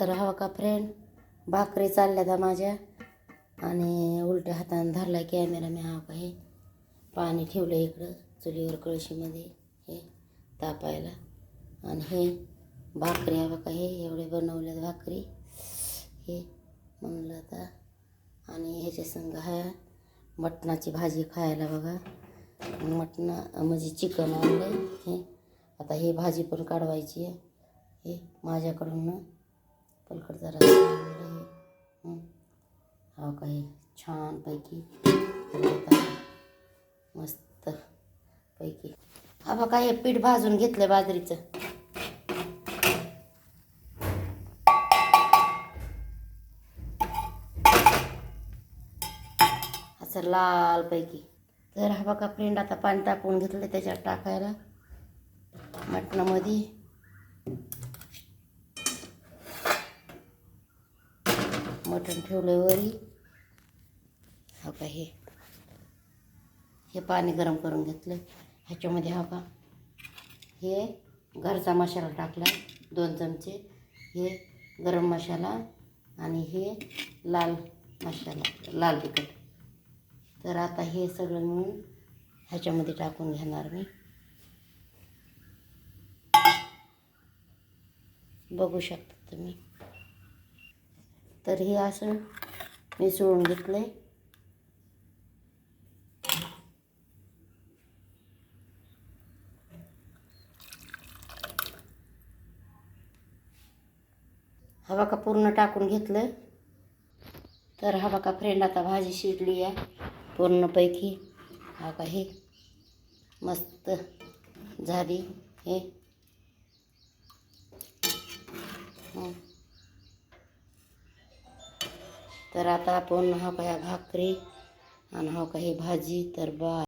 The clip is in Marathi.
तर हवा का फ्रेंड भाकरी चालल्या त्या माझ्या. आणि उलट्या हाताने धरला कॅमेरा मी हा काही पाणी ठेवलं इकडं चुलीवर कळशीमध्ये हे तापायला. आणि हे भाकरी हवा का हे एवढे बनवल्यात भाकरी. हे म्हणलं आता. आणि ह्याच्या संग हा मटणाची भाजी खायला बघा. मटणा म्हणजे चिकन आणलं हे आता हे भाजी पण काढवायची आहे. हे माझ्याकडून पलकट जरा आणलं हे। हा? काही छानपैकी मस्त पैकी। हा बघा हे पीठ भाजून घेतलं बाजरीचं। असं लालपैकी तर हा बघा फ्रेंड आता पाणी टाकून घेतलं त्याच्यात टाकायला. मटणामध्ये मटण ठेवलं वरी. हा का हे. हे पाणी गरम करून घेतलं ह्याच्यामध्ये हा का. हे घरचा मसाला टाकला. दोन चमचे. हे गरम मसाला आणि हे लाल मसाला लाल तिखट. तर आता हे सगळं मिळून ह्याच्यामध्ये टाकून घेणार मी. बघू शकता तुम्ही. तर हे असं मिसळून घेतलं आहे हवा का पूर्ण टाकून घेतलं तर हवा का फ्रेंड आता भाजी शिजली आहे पूर्णपैकी. हा का हे मस्त झाली हे. तर आता आपण हा का भाकरी आणि हा काही भाजी तर बा